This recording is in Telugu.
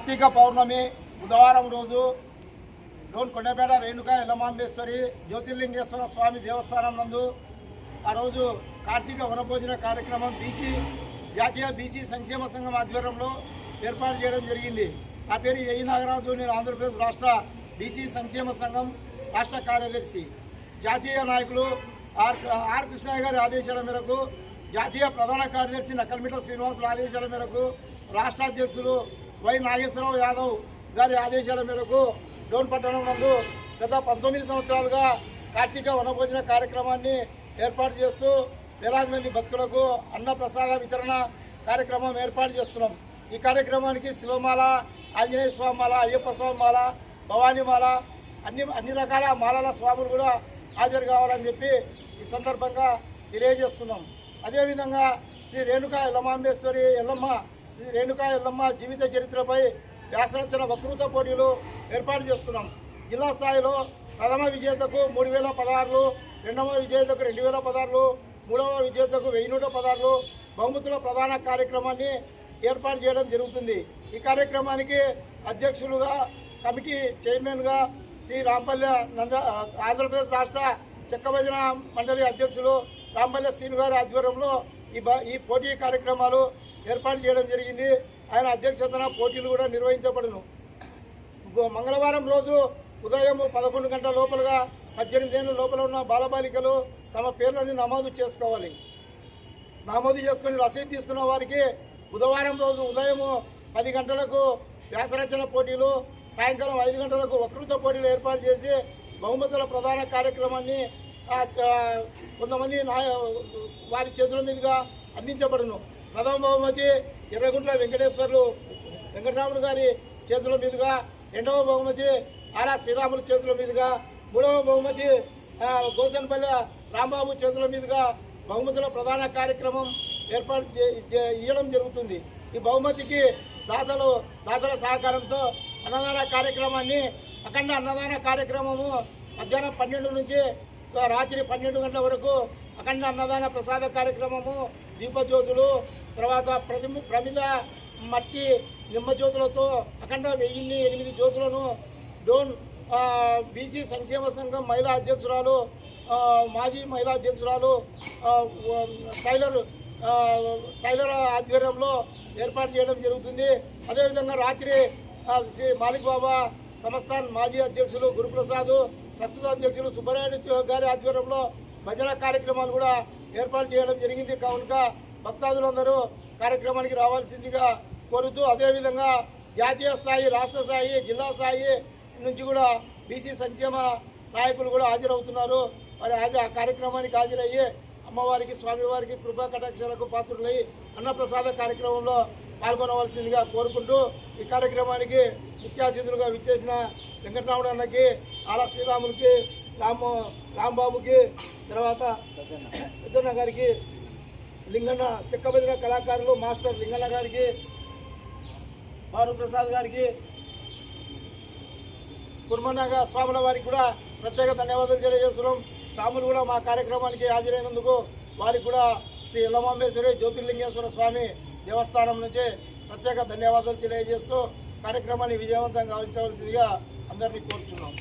కార్తీక పౌర్ణమి బుధవారం రోజు డోన్ కొండపేట రేణుక ఎల్లమాంబేశ్వరి జ్యోతిర్లింగేశ్వర స్వామి దేవస్థానం నందు ఆ రోజు కార్తీక వనభోజన కార్యక్రమం బీసీ జాతీయ బీసీ సంక్షేమ సంఘం ఆధ్వర్యంలో ఏర్పాటు చేయడం జరిగింది. నా పేరు ఏ నాగరాజు నేను ఆంధ్రప్రదేశ్ రాష్ట్ర బీసీ సంక్షేమ సంఘం రాష్ట్ర కార్యదర్శి. జాతీయ నాయకులు ఆర్ ఆర్ కృష్ణయ్య గారి ఆదేశాల మేరకు జాతీయ ప్రధాన కార్యదర్శి నక్కల్మిట శ్రీనివాసుల ఆదేశాల మేరకు రాష్ట్ర అధ్యక్షులు వై నాగేశ్వరరావు యాదవ్ గారి ఆదేశాల మేరకు డోన్ పట్టణం నందు గత పంతొమ్మిది సంవత్సరాలుగా కార్తీక వనభోజన కార్యక్రమాన్ని ఏర్పాటు చేస్తూ వేలాది మంది భక్తులకు అన్నప్రసాద వితరణ కార్యక్రమం ఏర్పాటు చేస్తున్నాం. ఈ కార్యక్రమానికి శివమాల ఆంజనేయ స్వామి మాల అయ్యప్ప స్వామి మాల భవానీ మాల అన్ని అన్ని రకాల మాలల స్వాములు కూడా హాజరు కావాలని చెప్పి ఈ సందర్భంగా తెలియజేస్తున్నాం. అదేవిధంగా శ్రీ రేణుకా ఎల్లమాంబేశ్వరి ఎల్లమ్మ రేణుకా ఎల్లమ్మ జీవిత చరిత్రపై వ్యాసరచన వక్తృత పోటీలు ఏర్పాటు చేస్తున్నాం. జిల్లా స్థాయిలో ప్రథమ విజేతకు మూడు వేల పదహారులు రెండవ విజేతకు రెండు వేల పదహారులు మూడవ విజేతకు వెయ్యి నూట పదహారులు బహుమతుల ప్రధాన కార్యక్రమాన్ని ఏర్పాటు చేయడం జరుగుతుంది. ఈ కార్యక్రమానికి అధ్యక్షులుగా కమిటీ చైర్మన్గా శ్రీ రాంపల్లె నంద ఆంధ్రప్రదేశ్ రాష్ట్ర చెక్కభజన మండలి అధ్యక్షులు రాంపల్లె శ్రీను గారి ఆధ్వర్యంలో ఈ ఈ పోటీ కార్యక్రమాలు ఏర్పాటు చేయడం జరిగింది. ఆయన అధ్యక్షతన పోటీలు కూడా నిర్వహించబడును. గో- మంగళవారం రోజు ఉదయం పదకొండు గంటల లోపలగా పద్దెనిమిది ఏళ్ళ లోపల ఉన్న బాలబాలికలు తమ పేర్లని నమోదు చేసుకోవాలి. నమోదు చేసుకుని రసీదు తీసుకున్న వారికి బుధవారం రోజు ఉదయం పది గంటలకు వ్యాసరచన పోటీలు సాయంకాలం ఐదు గంటలకు వక్తృత్వ పోటీలు ఏర్పాటు చేసి బహుమతుల ప్రధాన కార్యక్రమాన్ని కొంతమంది వారి చేతుల మీదుగా అందించబడును. ప్రథమ బహుమతి ఎర్రగుంట్ల వెంకటేశ్వర్లు వెంకటరాములు గారి చేతుల మీదుగా రెండవ బహుమతి ఆరా శ్రీరాములు చేతుల మీదుగా మూడవ బహుమతి ఆ, గోసన్పల్లె రాంబాబు చేతుల మీదుగా బహుమతుల ప్రధాన కార్యక్రమం ఏర్పాటు చే- ఇవ్వడం జరుగుతుంది. ఈ బహుమతికి దాతలు దాతల సహకారంతో అన్నదాన కార్యక్రమాన్ని అఖండ అన్నదాన కార్యక్రమము మధ్యాహ్నం పన్నెండు నుంచి రాత్రి పన్నెండు గంటల వరకు అఖండ అన్నదాన ప్రసాద కార్యక్రమము దీపజ్యోతులు తర్వాత ప్రతిమ ప్రమిద మట్టి నిమ్మ జ్యోతులతో అఖండ వెయ్యిన్ని ఎనిమిది జ్యోతులను డోన్ బీసీ సంక్షేమ సంఘం మహిళా అధ్యక్షురాలు మాజీ మహిళా అధ్యక్షురాలు టైలర్ టైలర్ ఆధ్వర్యంలో ఏర్పాటు చేయడం జరుగుతుంది. అదేవిధంగా రాత్రి శ్రీ మాలిక్ బాబా సంస్థాన్ మాజీ అధ్యక్షులు గురుప్రసాద్ ప్రస్తుత అధ్యక్షులు సుబ్బరాయుడు గారి ఆధ్వర్యంలో భజన కార్యక్రమాలు కూడా ఏర్పాటు చేయడం జరిగింది. కావున భక్తాదులందరూ కార్యక్రమానికి రావాల్సిందిగా కోరుతూ అదేవిధంగా జాతీయ స్థాయి రాష్ట్ర స్థాయి జిల్లా స్థాయి నుంచి కూడా బీసీ సంక్షేమ నాయకులు కూడా హాజరవుతున్నారు. మరి ఆ కార్యక్రమానికి హాజరయ్యి అమ్మవారికి స్వామివారికి కృపా కటాక్షాలకు పాత్రులై అన్నప్రసాద కార్యక్రమంలో పాల్గొనవలసిందిగా కోరుకుంటూ ఈ కార్యక్రమానికి ముఖ్య అతిథులుగా విచ్చేసిన వెంకటరాముడు అన్నకి ఆలా శ్రీరాములకి రామ రాంబాబుకి తర్వాత పెద్దన్న గారికి లింగన్న చెక్కబెదిన కళాకారులు మాస్టర్ లింగన్న గారికి బారు ప్రసాద్ గారికి కుర్మన్నగా స్వాముల వారికి కూడా ప్రత్యేక ధన్యవాదాలు తెలియజేస్తున్నాం. స్వాములు కూడా మా కార్యక్రమానికి హాజరైనందుకు వారికి కూడా శ్రీ ఎల్లమాంబేశ్వరి జ్యోతిర్లింగేశ్వర స్వామి దేవస్థానం నుంచి ప్రత్యేక ధన్యవాదాలు తెలియజేస్తూ కార్యక్రమాన్ని విజయవంతంగా గావించవలసిందిగా అందరినీ కోరుతున్నాం